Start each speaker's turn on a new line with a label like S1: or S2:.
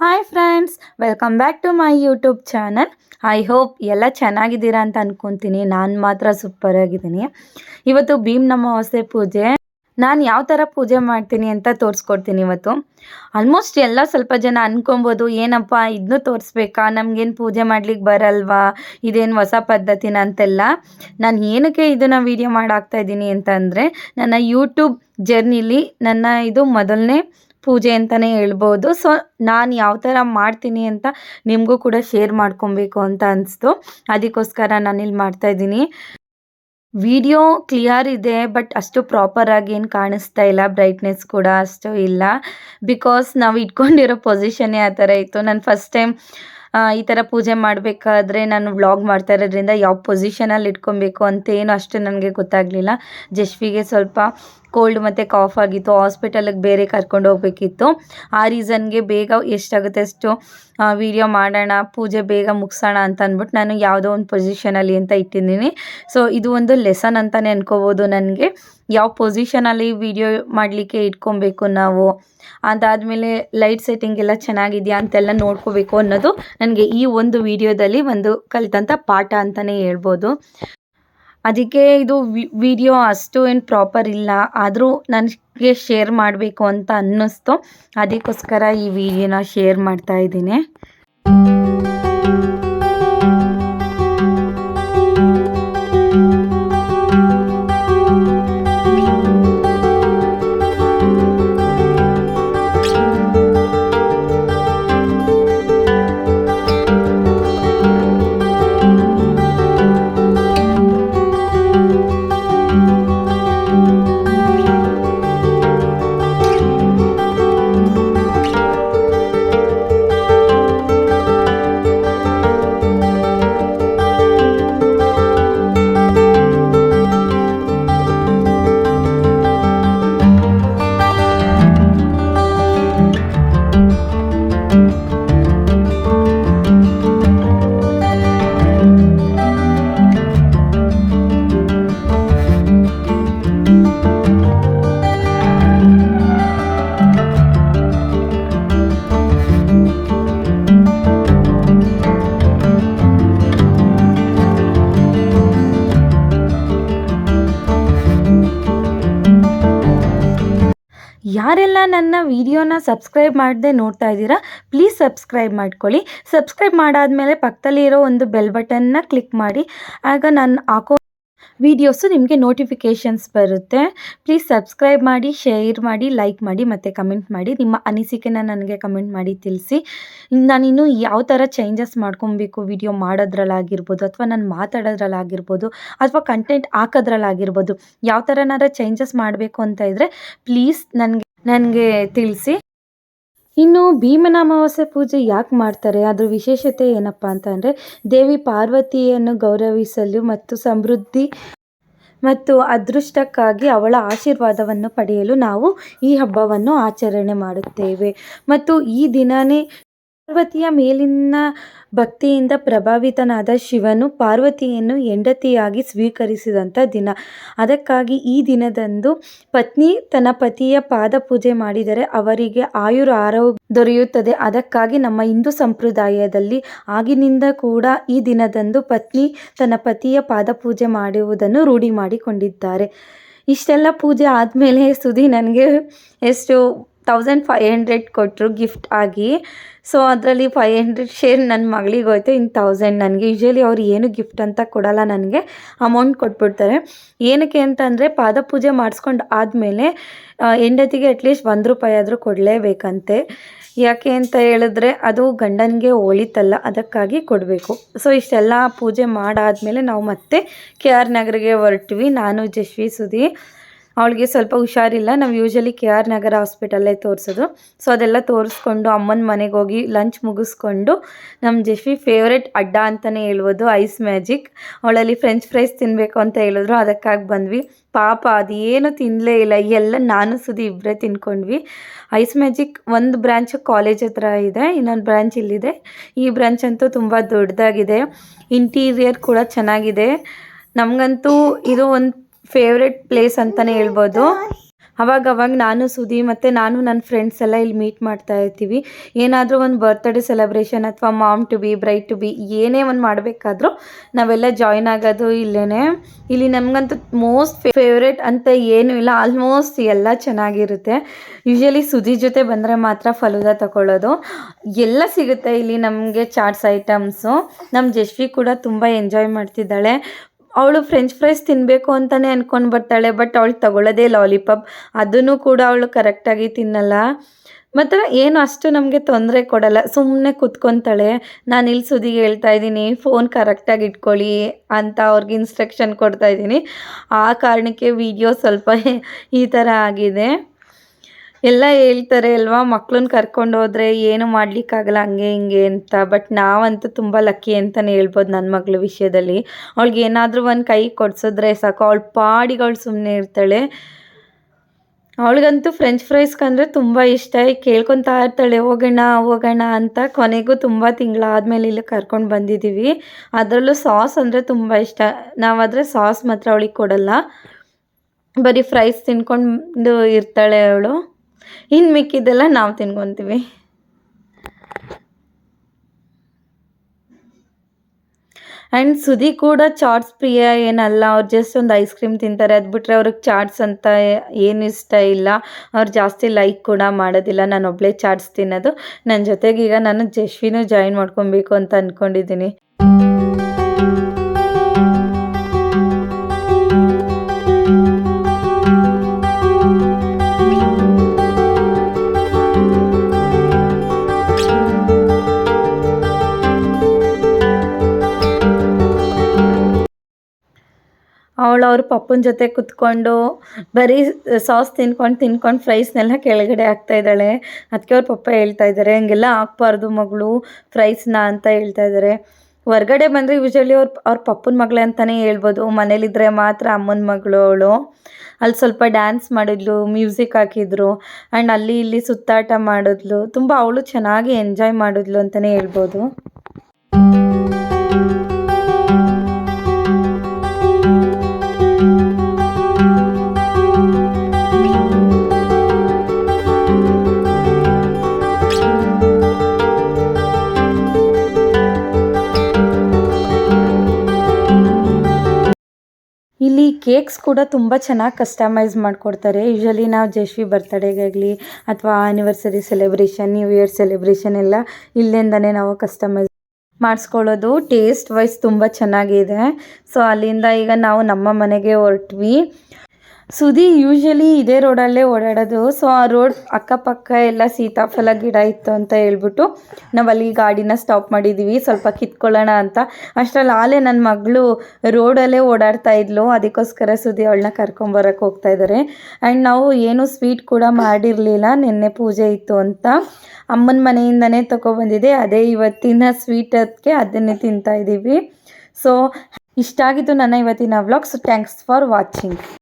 S1: Hi friends welcome back to my YouTube channel I hope ಎಲ್ಲ ಚೆನ್ನಾಗಿದ್ದೀರಾ ಅಂತ ಅಂದ್ಕೊತೀನಿ ನಾನು ಮಾತ್ರ ಸೂಪರ್ ಆಗಿದ್ದೀನಿ. ಇವತ್ತು ಭೀಮ್ ಅಮಾವಾಸ್ಯೆ ಪೂಜೆ. ನಾನು ಯಾವ ಥರ ಪೂಜೆ ಮಾಡ್ತೀನಿ ಅಂತ ತೋರಿಸ್ಕೊಡ್ತೀನಿ ಇವತ್ತು. ಆಲ್ಮೋಸ್ಟ್ ಎಲ್ಲ ಸ್ವಲ್ಪ ಜನ ಅಂದ್ಕೊಬೋದು ಏನಪ್ಪ ಇದನ್ನು ತೋರಿಸ್ಬೇಕಾ? ನಮಗೇನು ಪೂಜೆ ಮಾಡ್ಲಿಕ್ಕೆ ಬರಲ್ವಾ? ಇದೇನು ಹೊಸ ಪದ್ಧತಿನ ಅಂತೆಲ್ಲ. ನಾನು ಏನಕ್ಕೆ ಇದನ್ನು ವೀಡಿಯೋ ಮಾಡಾಕ್ತಾ ಇದ್ದೀನಿ ಅಂತಂದರೆ, ನನ್ನ ಯೂಟ್ಯೂಬ್ ಜರ್ನಿಲಿ ನನ್ನ ಇದು ಮೊದಲನೇ ಪೂಜೆ ಅಂತಲೇ ಹೇಳ್ಬೋದು. ಸೊ ನಾನು ಯಾವ ಥರ ಮಾಡ್ತೀನಿ ಅಂತ ನಿಮಗೂ ಕೂಡ ಶೇರ್ ಮಾಡ್ಕೊಬೇಕು ಅಂತ ಅನಿಸ್ತು. ಅದಕ್ಕೋಸ್ಕರ ನಾನಿಲ್ಲಿ ಮಾಡ್ತಾಯಿದ್ದೀನಿ ವಿಡಿಯೋ ಕ್ಲಿಯರ್ ಇದೆ ಬಟ್ ಅಷ್ಟು ಪ್ರಾಪರಾಗಿ ಏನು ಕಾಣಿಸ್ತಾ ಇಲ್ಲ ಬ್ರೈಟ್ನೆಸ್ ಕೂಡ ಅಷ್ಟು ಇಲ್ಲ. ಬಿಕಾಸ್ ನಾವು ಇಟ್ಕೊಂಡಿರೋ ಪೊಸಿಷನ್ನೇ ಆ ಥರ ಇತ್ತು. ನಾನು ಫಸ್ಟ್ ಟೈಮ್ ಈ ಥರ ಪೂಜೆ ಮಾಡಬೇಕಾದ್ರೆ ನಾನು ವ್ಲಾಗ್ ಮಾಡ್ತಾ ಇರೋದ್ರಿಂದ ಯಾವ ಪೊಸಿಷನಲ್ಲಿ ಇಟ್ಕೊಬೇಕು ಅಂತ ಏನು ಅಷ್ಟು ನನಗೆ ಗೊತ್ತಾಗಲಿಲ್ಲ. ಜಶ್ವಿಗೆ ಸ್ವಲ್ಪ ಕೋಲ್ಡ್ ಮತ್ತು ಕಾಫ್ ಆಗಿತ್ತು. ಹಾಸ್ಪಿಟಲಿಗೆ ಬೇರೆ ಕರ್ಕೊಂಡು ಹೋಗ್ಬೇಕಿತ್ತು. ಆ ರೀಸನ್ಗೆ ಬೇಗ ಎಷ್ಟಾಗುತ್ತೆ ಅಷ್ಟು ವೀಡಿಯೋ ಮಾಡೋಣ, ಪೂಜೆ ಬೇಗ ಮುಗಿಸೋಣ ಅಂತ ಅಂದ್ಬಿಟ್ಟು ನಾನು ಯಾವುದೋ ಒಂದು ಪೊಸಿಷನಲ್ಲಿ ಅಂತ ಇಟ್ಟಿದ್ದೀನಿ. ಸೊ ಇದು ಒಂದು ಲೆಸನ್ ಅಂತಲೇ ಅನ್ಕೋಬೋದು ನನಗೆ. ಯಾವ ಪೊಸಿಷನಲ್ಲಿ ವೀಡಿಯೋ ಮಾಡಲಿಕ್ಕೆ ಇಟ್ಕೊಬೇಕು ನಾವು? ಅದಾದಮೇಲೆ ಲೈಟ್ ಸೆಟ್ಟಿಂಗ್ ಎಲ್ಲ ಚೆನ್ನಾಗಿದೆಯಾ ಅಂತೆಲ್ಲ ನೋಡ್ಕೋಬೇಕು ಅನ್ನೋದು ನನಗೆ ಈ ಒಂದು ವಿಡಿಯೋದಲ್ಲಿ ಒಂದು ಕಲಿತಂಥ ಪಾಠ ಅಂತಲೇ ಹೇಳ್ಬೋದು. ಅದಕ್ಕೆ ಇದು ವಿಡಿಯೋ ಅಷ್ಟು ಏನು ಪ್ರಾಪರ್ ಇಲ್ಲ. ಆದರೂ ನನಗೆ ಶೇರ್ ಮಾಡಬೇಕು ಅಂತ ಅನ್ನಿಸ್ತು. ಅದಕ್ಕೋಸ್ಕರ ಈ ವಿಡಿಯೋನ ಶೇರ್ ಮಾಡ್ತಾ ಇದ್ದೀನಿ. ಯಾರೆಲ್ಲ ನನ್ನ ವಿಡಿಯೋನ ಸಬ್ಸ್ಕ್ರೈಬ್ ಮಾಡದೆ ನೋಡ್ತಾ ಇದ್ದೀರಾ ಪ್ಲೀಸ್ ಸಬ್ಸ್ಕ್ರೈಬ್ ಮಾಡ್ಕೊಳ್ಳಿ. ಸಬ್ಸ್ಕ್ರೈಬ್ ಮಾಡಾದಮೇಲೆ ಪಕ್ಕದಲ್ಲಿ ಇರೋ ಒಂದು ಬೆಲ್ ಬಟನ್ನ ಕ್ಲಿಕ್ ಮಾಡಿ. ಆಗ ನಾನು ಹಾಕೋ ವೀಡಿಯೋಸು ನಿಮಗೆ ನೋಟಿಫಿಕೇಷನ್ಸ್ ಬರುತ್ತೆ. ಪ್ಲೀಸ್ ಸಬ್ಸ್ಕ್ರೈಬ್ ಮಾಡಿ ಶೇರ್ ಮಾಡಿ ಲೈಕ್ ಮಾಡಿ, ಮತ್ತು ಕಮೆಂಟ್ ಮಾಡಿ. ನಿಮ್ಮ ಅನಿಸಿಕೆನ ನನಗೆ ಕಮೆಂಟ್ ಮಾಡಿ ತಿಳಿಸಿ. ನಾನಿನ್ನು ಯಾವ ಥರ ಚೇಂಜಸ್ ಮಾಡ್ಕೊಬೇಕು ವಿಡಿಯೋ ಮಾಡೋದ್ರಲ್ಲಾಗಿರ್ಬೋದು ಅಥವಾ ನಾನು ಮಾತಾಡೋದ್ರಲ್ಲಾಗಿರ್ಬೋದು ಅಥವಾ ಕಂಟೆಂಟ್ ಹಾಕೋದ್ರಲ್ಲಾಗಿರ್ಬೋದು, ಯಾವ ಥರನಾರ ಚೇಂಜಸ್ ಮಾಡಬೇಕು ಅಂತ ಇದ್ದರೆ ಪ್ಲೀಸ್ ನನಗೆ ನನಗೆ ತಿಳಿಸಿ. ಇನ್ನು ಭೀಮನ ಅಮಾವಾಸ್ಯೆ ಪೂಜೆ ಯಾಕೆ ಮಾಡ್ತಾರೆ? ಅದ್ರ ವಿಶೇಷತೆ ಏನಪ್ಪ ಅಂತ ದೇವಿ ಪಾರ್ವತಿಯನ್ನು ಗೌರವಿಸಲು ಮತ್ತು ಸಮೃದ್ಧಿ ಮತ್ತು ಅದೃಷ್ಟಕ್ಕಾಗಿ ಅವಳ ಆಶೀರ್ವಾದವನ್ನು ಪಡೆಯಲು ನಾವು ಈ ಹಬ್ಬವನ್ನು ಆಚರಣೆ ಮಾಡುತ್ತೇವೆ. ಮತ್ತು ಈ ದಿನವೇ ಪಾರ್ವತಿಯ ಮೇಲಿನ ಭಕ್ತಿಯಿಂದ ಪ್ರಭಾವಿತನಾದ ಶಿವನು ಪಾರ್ವತಿಯನ್ನು ಹೆಂಡತಿಯಾಗಿ ಸ್ವೀಕರಿಸಿದಂಥ ದಿನ. ಅದಕ್ಕಾಗಿ ಈ ದಿನದಂದು ಪತ್ನಿ ತನ್ನ ಪತಿಯ ಪಾದ ಪೂಜೆ ಮಾಡಿದರೆ ಅವರಿಗೆ ಆಯುರ ಆರೋಗ್ಯ ದೊರೆಯುತ್ತದೆ. ಅದಕ್ಕಾಗಿ ನಮ್ಮ ಹಿಂದೂ ಸಂಪ್ರದಾಯದಲ್ಲಿ ಆಗಿನಿಂದ ಕೂಡ ಈ ದಿನದಂದು ಪತ್ನಿ ತನ್ನ ಪತಿಯ ಪಾದ ಪೂಜೆ ಮಾಡುವುದನ್ನು ರೂಢಿ ಮಾಡಿಕೊಂಡಿದ್ದಾರೆ. ಇಷ್ಟೆಲ್ಲ ಪೂಜೆ ಆದಮೇಲೆ ಸುದಿ ನನಗೆ ಎಷ್ಟು ತೌಸಂಡ್ ಫೈವ್ ಹಂಡ್ರೆಡ್ ಕೊಟ್ಟರು ಗಿಫ್ಟ್ ಆಗಿ. ಸೊ ಅದರಲ್ಲಿ ಫೈವ್ ಹಂಡ್ರೆಡ್ ಶೇರ್ ನನ್ನ ಮಗಳಿಗೆ ಹೋಯ್ತು. ಇನ್ನು ತೌಸಂಡ್ ನನಗೆ. ಯೂಶ್ವಲಿ ಅವ್ರು ಏನು ಗಿಫ್ಟ್ ಅಂತ ಕೊಡಲ್ಲ ನನಗೆ. ಅಮೌಂಟ್ ಕೊಟ್ಬಿಡ್ತಾರೆ. ಏನಕ್ಕೆ ಅಂತಂದರೆ ಪಾದ ಪೂಜೆ ಮಾಡಿಸ್ಕೊಂಡು ಆದಮೇಲೆ ಹೆಂಡತಿಗೆ ಅಟ್ಲೀಸ್ಟ್ ಒಂದು ರೂಪಾಯಿ ಆದರೂ ಕೊಡಲೇಬೇಕಂತೆ. ಯಾಕೆ ಅಂತ ಹೇಳಿದ್ರೆ, ಅದು ಗಂಡನಿಗೆ ಒಳಿತಲ್ಲ, ಅದಕ್ಕಾಗಿ ಕೊಡಬೇಕು. ಸೊ ಇಷ್ಟೆಲ್ಲ ಪೂಜೆ ಮಾಡಾದಮೇಲೆ ನಾವು ಮತ್ತೆ ಕೆ ಆರ್ ನಗರಿಗೆ ಹೊರಟ್ವಿ. ನಾನು, ಜಶ್ವಿ ಸುದಿ ಅವಳಿಗೆ ಸ್ವಲ್ಪ ಹುಷಾರಿಲ್ಲ. ನಾವು ಯೂಶಲಿ ಕೆ ಆರ್ ನಗರ ಹಾಸ್ಪಿಟಲ್ಲೇ ತೋರಿಸೋದು. ಸೊ ಅದೆಲ್ಲ ತೋರಿಸ್ಕೊಂಡು ಅಮ್ಮನ ಮನೆಗೆ ಹೋಗಿ ಲಂಚ್ ಮುಗಿಸ್ಕೊಂಡು ನಮ್ಮ ಜೆಫಿ ಫೇವ್ರೆಟ್ ಅಡ್ಡ ಅಂತಲೇ ಹೇಳ್ಬೋದು ಐಸ್ ಮ್ಯಾಜಿಕ್ ಅವಳಲ್ಲಿ ಫ್ರೆಂಚ್ ಫ್ರೈಸ್ ತಿನ್ನಬೇಕು ಅಂತ ಹೇಳಿದ್ರು. ಅದಕ್ಕಾಗಿ ಬಂದ್ವಿ. ಪಾಪ, ಅದೇನು ತಿನ್ನಲೇ ಇಲ್ಲ. ಎಲ್ಲ ನಾನು ಸುದಿ ಇಬ್ಬರೇ ತಿನ್ಕೊಂಡ್ವಿ. ಐಸ್ ಮ್ಯಾಜಿಕ್ ಒಂದು ಬ್ರ್ಯಾಂಚ್ ಕಾಲೇಜ್ ಹತ್ರ ಇದೆ, ಇನ್ನೊಂದು ಬ್ರ್ಯಾಂಚ್ ಇಲ್ಲಿದೆ. ಈ ಬ್ರಾಂಚ್ ಅಂತೂ ತುಂಬ ದೊಡ್ಡದಾಗಿದೆ. ಇಂಟೀರಿಯರ್ ಕೂಡ ಚೆನ್ನಾಗಿದೆ. ನಮಗಂತೂ ಇದು ಒಂದು ಫೇವ್ರೆಟ್ ಪ್ಲೇಸ್ ಅಂತಲೇ ಹೇಳ್ಬೋದು. ಅವಾಗ ಅವಾಗ ನಾನು ಸುದಿ ಮತ್ತು ನಾನು ನನ್ನ ಫ್ರೆಂಡ್ಸ್ ಎಲ್ಲ ಇಲ್ಲಿ ಮೀಟ್ ಮಾಡ್ತಾ ಇರ್ತೀವಿ. ಏನಾದರೂ ಒಂದು ಬರ್ತ್ಡೇ ಸೆಲೆಬ್ರೇಷನ್ ಅಥವಾ mom to be bride to be ಏನೇ ಒಂದು ಮಾಡಬೇಕಾದ್ರೂ ನಾವೆಲ್ಲ ಜಾಯ್ನ್ ಆಗೋದು ಇಲ್ಲೇ ಇಲ್ಲಿ ನಮಗಂತೂ ಮೋಸ್ಟ್ ಫೇವ್ರೇಟ್ ಅಂತ ಏನೂ ಇಲ್ಲ ಆಲ್ಮೋಸ್ಟ್ ಎಲ್ಲ ಚೆನ್ನಾಗಿರುತ್ತೆ. ಯೂಶಲಿ ಸುದಿ ಜೊತೆ ಬಂದರೆ ಮಾತ್ರ ಫಲೂದ ತಗೊಳ್ಳೋದು ಎಲ್ಲ ಸಿಗುತ್ತೆ ಇಲ್ಲಿ ನಮಗೆ ಚಾಟ್ಸ್ ಐಟಮ್ಸು ನಮ್ಮ ಜಶ್ವಿ ಕೂಡ ತುಂಬ ಎಂಜಾಯ್ ಮಾಡ್ತಿದ್ದಾಳೆ. ಅವಳು ಫ್ರೆಂಚ್ ಫ್ರೈಸ್ ತಿನ್ನಬೇಕು ಅಂತಲೇ ಅಂದ್ಕೊಂಡು ಬರ್ತಾಳೆ ಬಟ್ ಅವಳು ತಗೊಳ್ಳೋದೇ ಲಾಲಿಪಾಪ್ ಅದನ್ನು ಕೂಡ ಅವಳು ಕರೆಕ್ಟಾಗಿ ತಿನ್ನಲ್ಲ. ಮಾತ್ರ ಏನು ಅಷ್ಟು ನಮಗೆ ತೊಂದರೆ ಕೊಡಲ್ಲ. ಸುಮ್ಮನೆ ಕುತ್ಕೊತಾಳೆ. ನಾನು ಇಲ್ಲಿ ಸುದಿಗೆ ಹೇಳ್ತಾ ಇದ್ದೀನಿ ಫೋನ್ ಕರೆಕ್ಟಾಗಿ ಇಟ್ಕೊಳ್ಳಿ ಅಂತ ಅವ್ರಿಗೆ ಇನ್ಸ್ಟ್ರಕ್ಷನ್ ಕೊಡ್ತಾ ಇದ್ದೀನಿ. ಆ ಕಾರಣಕ್ಕೆ ವಿಡಿಯೋ ಸ್ವಲ್ಪ ಈ ಥರ ಆಗಿದೆ. ಎಲ್ಲ ಹೇಳ್ತಾರೆ ಅಲ್ವಾ ಮಕ್ಳನ್ನ ಕರ್ಕೊಂಡು ಹೋದ್ರೆ ಏನು ಮಾಡ್ಲಿಕ್ಕಾಗಲ್ಲ, ಹಂಗೆ ಹಿಂಗೆ ಅಂತ. ಬಟ್ ನಾವಂತೂ ತುಂಬ ಲಕ್ಕಿ ಅಂತಲೇ ಹೇಳ್ಬೋದು ನನ್ನ ಮಗಳ ವಿಷಯದಲ್ಲಿ. ಅವಳಿಗೆ ಏನಾದರೂ ಒಂದು ಕೈ ಕೊಡ್ಸಿದ್ರೆ ಸಾಕು. ಅವಳು ಪಾಡಿಗಳು ಸುಮ್ಮನೆ ಇರ್ತಾಳೆ. ಅವಳಿಗಂತೂ ಫ್ರೆಂಚ್ ಫ್ರೈಸ್ ಕಂದ್ರೆ ತುಂಬ ಇಷ್ಟ. ಕೇಳ್ಕೊತಾ ಇರ್ತಾಳೆ, ಹೋಗೋಣ ಹೋಗೋಣ ಅಂತ ಕೊನೆಗೂ ತುಂಬ ತಿಂಗಳಾದಮೇಲೆ ಇಲ್ಲಿ ಕರ್ಕೊಂಡು ಬಂದಿದ್ದೀವಿ ಅದರಲ್ಲೂ ಸಾಸ್ ಅಂದರೆ ತುಂಬ ಇಷ್ಟ. ನಾವಾದರೆ ಸಾಸ್ ಮಾತ್ರ ಅವಳಿಗೆ ಕೊಡಲ್ಲ. ಬರೀ ಫ್ರೈಸ್ ತಿನ್ಕೊಂಡು ಇರ್ತಾಳೆ ಅವಳು. ಇನ್ನು ಮಿಕ್ಕಿದ್ದೆಲ್ಲ ನಾವು ತಿನ್ಕೊತೀವಿ. ಆ್ಯಂಡ್ ಸುದಿ ಕೂಡ ಚಾಟ್ಸ್ ಪ್ರಿಯ ಏನಲ್ಲ, ಅವ್ರು ಜಸ್ಟ್ ಒಂದು ಐಸ್ ಕ್ರೀಮ್ ತಿಂತಾರೆ. ಅದು ಬಿಟ್ಟರೆ ಅವ್ರಿಗೆ ಚಾಟ್ಸ್ ಅಂತ ಏನು ಇಷ್ಟ ಇಲ್ಲ. ಅವ್ರು ಜಾಸ್ತಿ ಲೈಕ್ ಕೂಡ ಮಾಡೋದಿಲ್ಲ. ನಾನು ಒಬ್ಬಳೇ ಚಾಟ್ಸ್ ತಿನ್ನೋದು. ನನ್ನ ಜೊತೆಗೆ ಈಗ ನಾನು ಜಶ್ವಿನೂ ಜಾಯಿನ್ ಮಾಡ್ಕೊಬೇಕು ಅಂತ ಅಂದ್ಕೊಂಡಿದ್ದೀನಿ ಅವಳು ಅವ್ರ ಪಪ್ಪನ ಜೊತೆ ಕುತ್ಕೊಂಡು ಬರೀ ಸಾಸ್ ತಿನ್ಕೊಂಡು ತಿನ್ಕೊಂಡು ಫ್ರೈಸ್ನೆಲ್ಲ ಕೆಳಗಡೆ ಹಾಕ್ತಾ ಇದ್ದಾಳೆ. ಅದಕ್ಕೆ ಅವ್ರ ಪಪ್ಪ ಹೇಳ್ತಾ ಇದ್ದಾರೆ ಹಂಗೆಲ್ಲ ಹಾಕ್ಬಾರ್ದು ಮಗಳು, ಫ್ರೈಸ್ನ ಅಂತ ಹೇಳ್ತಾ ಇದ್ದಾರೆ ಹೊರ್ಗಡೆ ಬಂದರೆ ಯೂಶಲಿ ಅವ್ರ ಅವ್ರ ಪಪ್ಪನ ಮಗಳೇ ಅಂತಲೇ ಹೇಳ್ಬೋದು. ಮನೇಲಿದ್ದರೆ ಮಾತ್ರ ಅಮ್ಮನ ಮಗಳು ಅವಳು. ಅಲ್ಲಿ ಸ್ವಲ್ಪ ಡ್ಯಾನ್ಸ್ ಮಾಡಿದ್ಲು ಮ್ಯೂಸಿಕ್ ಹಾಕಿದ್ರು ಆ್ಯಂಡ್ ಅಲ್ಲಿ ಇಲ್ಲಿ ಸುತ್ತಾಟ ಮಾಡಿದ್ಲು. ತುಂಬ ಅವಳು ಚೆನ್ನಾಗಿ ಎಂಜಾಯ್ ಮಾಡಿದ್ಲು ಅಂತಲೇ ಹೇಳ್ಬೋದು. ಇಲ್ಲಿ ಕೇಕ್ಸ್ ಕೂಡ ತುಂಬ ಚೆನ್ನಾಗಿ ಕಸ್ಟಮೈಸ್ ಮಾಡಿಕೊಡ್ತಾರೆ. ಯೂಶಲಿ ನಾವು ಜಶ್ವಿ ಬರ್ತಡೇಗಾಗಲಿ ಅಥವಾ anniversary celebration new year celebration ಎಲ್ಲ ಇಲ್ಲಿಂದನೇ ನಾವು ಕಸ್ಟಮೈಸ್ ಮಾಡಿಸ್ಕೊಳ್ಳೋದು. ಟೇಸ್ಟ್ ವೈಸ್ ತುಂಬ ಚೆನ್ನಾಗಿದೆ. ಸೊ ಅಲ್ಲಿಂದ ಈಗ ನಾವು ನಮ್ಮ ಮನೆಗೆ ಹೊರಟ್ವಿ. ಸುದಿ ಯೂಶಲಿ ಇದೇ ರೋಡಲ್ಲೇ ಓಡಾಡೋದು. ಸೊ ಆ ರೋಡ್ ಅಕ್ಕಪಕ್ಕ ಎಲ್ಲ ಸೀತಾಫಲ ಗಿಡ ಇತ್ತು ಅಂತ ಹೇಳ್ಬಿಟ್ಟು ನಾವು ಅಲ್ಲಿ ಗಾಡಿನ ಸ್ಟಾಪ್ ಮಾಡಿದ್ದೀವಿ ಸ್ವಲ್ಪ ಕಿತ್ಕೊಳ್ಳೋಣ ಅಂತ. ಅಷ್ಟರಲ್ಲಿ ಆಲೇ ನನ್ನ ಮಗಳು ರೋಡಲ್ಲೇ ಓಡಾಡ್ತಾ ಇದ್ಲು. ಅದಕ್ಕೋಸ್ಕರ ಸುದಿ ಅವಳನ್ನ ಕರ್ಕೊಂಬರಕ್ಕೆ ಹೋಗ್ತಾ ಇದ್ದಾರೆ ಆ್ಯಂಡ್ ನಾವು ಏನೂ ಸ್ವೀಟ್ ಕೂಡ ಮಾಡಿರಲಿಲ್ಲ. ನಿನ್ನೆ ಪೂಜೆ ಇತ್ತು ಅಂತ. ಅಮ್ಮನ ಮನೆಯಿಂದನೇ ತೊಗೊಬಂದಿದೆ ಅದೇ ಇವತ್ತಿನ ಸ್ವೀಟ್ ಅದಕ್ಕೆ ಅದನ್ನೇ ತಿಂತಾ ಇದ್ದೀವಿ ಸೊ ಇಷ್ಟ ಆಗಿತ್ತು ನನ್ನ ಇವತ್ತಿನ ವ್ಲಾಗ್ಸ್ ಥ್ಯಾಂಕ್ಸ್ ಫಾರ್ ವಾಚಿಂಗ್